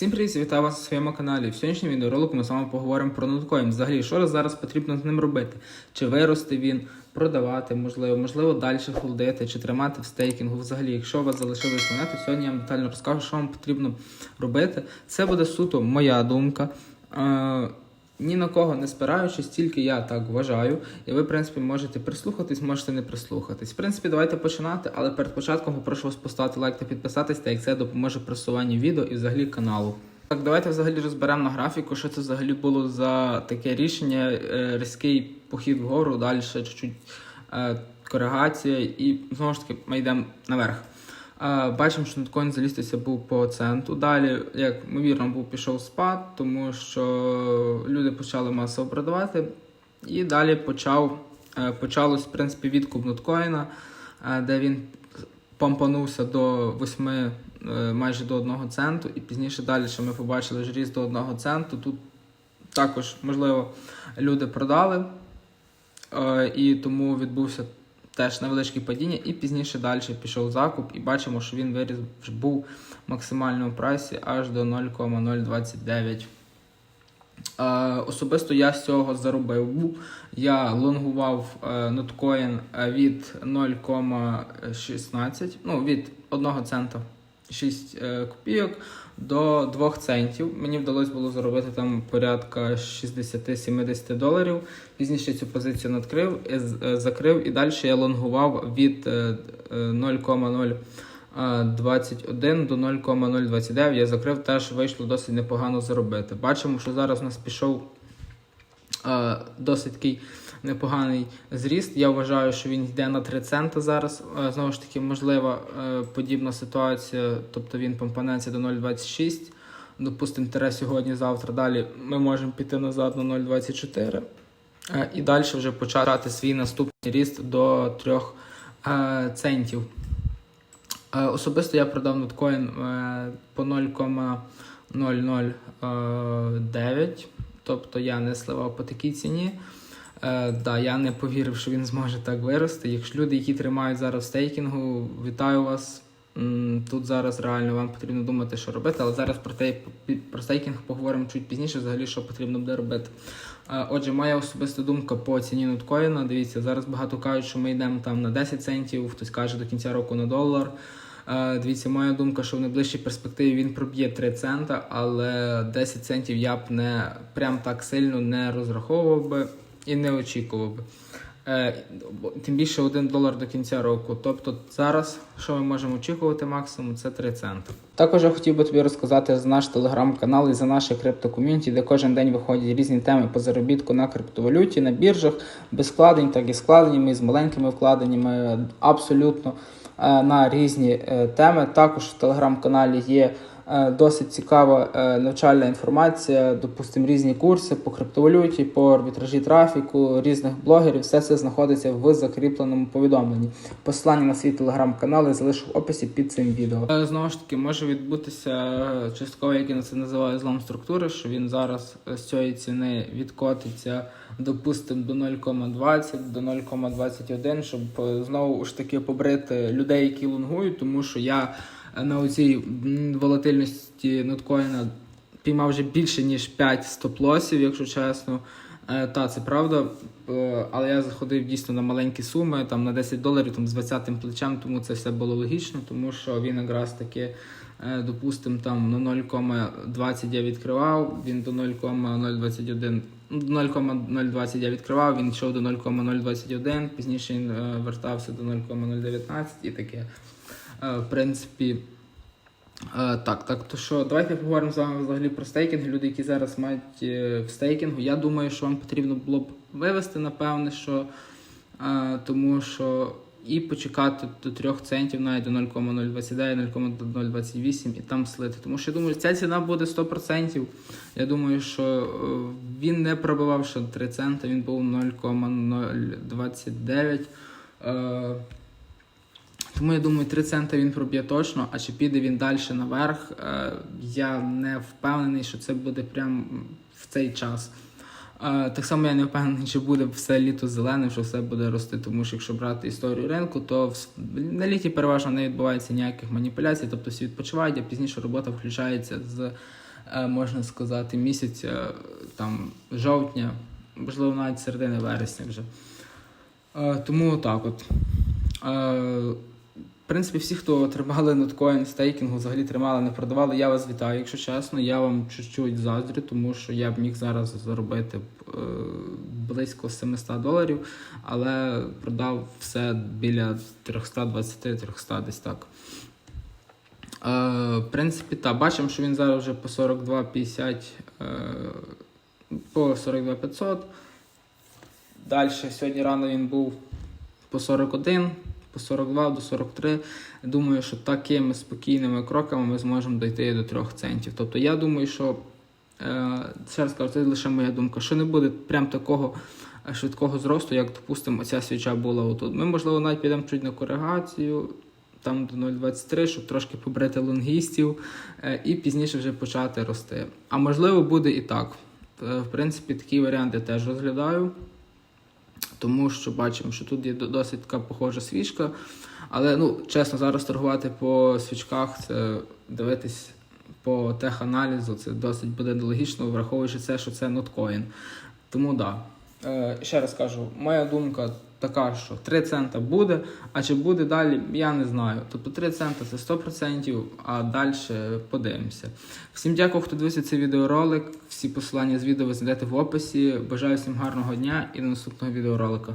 Всім привіт, вітаю вас у своєму каналі. В сьогоднішньому відеоролику ми з вами поговоримо про ноткоін. Взагалі, що зараз потрібно з ним робити? Чи вирости він, продавати, можливо, можливо, далі холдити, чи тримати в стейкінгу. Взагалі, якщо у вас залишились монети, сьогодні я вам детально розкажу, що вам потрібно робити. Це буде суто моя думка. Ні на кого не спираючись, тільки я так вважаю. І ви, в принципі, можете прислухатись, можете не прислухатись. В принципі, давайте починати, але перед початком попрошу вас поставити лайк та підписатись, так як це допоможе просуванню відео і взагалі каналу. Так, давайте взагалі розберемо на графіку, що це взагалі було за таке рішення. Е, різкий похід вгору, далі чуть-чуть е, коригація, і знову ж таки ми йдемо наверх. Е, Бачимо, що ноткоін залістися був по центу. Далі, як ймовірно, був пішов спад, тому що люди почали масово продавати. І далі почав, е, почалось в принципі відкуп ноткоїна, е, де він помпанувся до 8, е, майже до 1 центу, і пізніше далі, що ми побачили ж ріст до 1 центу. Тут також, можливо, люди продали, і тому відбувся теж невеличке падіння, і пізніше далі пішов закуп, і бачимо, що він виріс був в максимальному прайсі аж до 0,029. Е, особисто я з цього заробив. Я лонгував е, ноткоін від 0,16, ну від 1 цента 6 е, копійок до 2 центів. Мені вдалося було заробити там порядка 60-70 доларів. Пізніше цю позицію надкрив, е, е, закрив і далі я лонгував від е, е, 0,021 до 0,029. Я закрив, теж вийшло досить непогано заробити. Бачимо, що зараз у нас пішов досить такий непоганий зріст. Я вважаю, що він йде на 3 цента зараз. Е, Знову ж таки, можлива е, подібна ситуація, тобто він помпанеться до 0,26. Допустимо, тере сьогодні-завтра. Далі ми можемо піти назад на 0,24. Е, І далі вже почати свій наступний ріст до 3 е, центів. Особисто я продав ноткоін по 0,009, тобто я не сливав по такій ціні. Е, да, я не повірив, що він зможе так вирости. Якщо люди, які тримають зараз стейкінгу, вітаю вас. Тут зараз реально вам потрібно думати, що робити, але зараз про, те, про стейкінг поговоримо чуть пізніше, взагалі, що потрібно буде робити. Е, Отже, моя особиста думка по ціні ноткоїна. Дивіться, зараз багато кажуть, що ми йдемо там на 10 центів, хтось каже до кінця року на долар. Е, Дивіться, моя думка, що в найближчій перспективі він проб'є 3 цента, але 10 центів я б не прям так сильно не розраховував би і не очікував би. Е, Тим більше 1 долар до кінця року. Тобто зараз, що ми можемо очікувати максимум, це 3 центи. Також я хотів би тобі розказати за наш телеграм-канал і за наше криптоком'юніті, де кожен день виходять різні теми по заробітку на криптовалюті, на біржах, без вкладень, так і складеннями, з маленькими вкладеннями, абсолютно е, на різні е, теми. Також в телеграм-каналі є досить цікава е, навчальна інформація, допустимо, різні курси по криптовалюті, по арбітражі трафіку, різних блогерів. Все це знаходиться в закріпленому повідомленні. Посилання на свій телеграм-канал я залишу в описі під цим відео. Е, Знову ж таки, може відбутися е, частково, як я це називаю, злом структури, що він зараз е, з цієї ціни відкотиться, допустимо, до 0,20, до 0,21, щоб е, знову ж таки побрити людей, які лонгують, тому що я е, на оцій волатильності ноткоїна піймав вже більше ніж 5 стоп-лосів, якщо чесно. Е, Та, це правда, Е, але я заходив дійсно на маленькі суми, там на 10 доларів там, з 20 плечем, тому це все було логічно, тому що він якраз таки, е, допустимо, там на 0,20 я відкривав, він до 0,021 ну, до 0,020 відкривав, він йшов до 0,021, пізніше він вертався до 0,019 і таке. Е, в принципі, Е, так, так, то що, давайте поговоримо з вами взагалі про стейкінг. Люди, які зараз мають е, в стейкінгу. Я думаю, що вам потрібно було б вивести, напевне, що тому що і почекати до 3 центів, навіть до 0,029, 0,028 і там слити. Тому що я думаю, ця ціна буде 100%. Я думаю, що він не пробивав ще 3 цента, він був 0,029. Тому я думаю, 3 цента він проб'є точно, а чи піде він далі наверх, е, я не впевнений, що це буде прямо в цей час. Е, Так само я не впевнений, чи буде все літо зеленим, що все буде рости. Тому що якщо брати історію ринку, то на літі переважно не відбувається ніяких маніпуляцій, тобто всі відпочивають, а пізніше робота включається з е, можна сказати, місяця там жовтня, можливо, навіть середини вересня вже. Тому так от. В принципі, всі, хто тримали ноткоін стейкінгу, взагалі тримали, не продавали, я вас вітаю, якщо чесно. Я вам чуть-чуть заздрю, тому що я б міг зараз заробити е, близько 700 доларів, але продав все біля 320-300 десь так. Е, в принципі, так, бачимо, що він зараз вже по 42,50, е, по 42,500. Далі сьогодні рано він був по 41, по 42 до 43. Думаю, що такими спокійними кроками ми зможемо дойти до 3 центів. Тобто я думаю, що е, ще раз кажу, це лише моя думка, що не буде прям такого е, швидкого зросту, як, допустимо, ця свіча була отут. Ми, можливо, навіть підемо чуть на коригацію. Там до 0,23, щоб трошки побрити лонгістів е, і пізніше вже почати рости. А можливо, буде і так. Е, В принципі, такий варіант я теж розглядаю тому що бачимо, що тут є досить така похожа свічка. Але ну, чесно, зараз торгувати по свічках, це дивитись по теханалізу, це досить буде нелогічно, враховуючи це, що це ноткоін. Тому так. Да. Е, ще раз кажу, моя думка така, що 3 цента буде, а чи буде далі, я не знаю. Тобто 3 цента це 100%, а далі подивимося. Всім дякую, хто дивився цей відеоролик. Всі посилання з відео ви знайдете в описі. Бажаю всім гарного дня і до наступного відеоролика.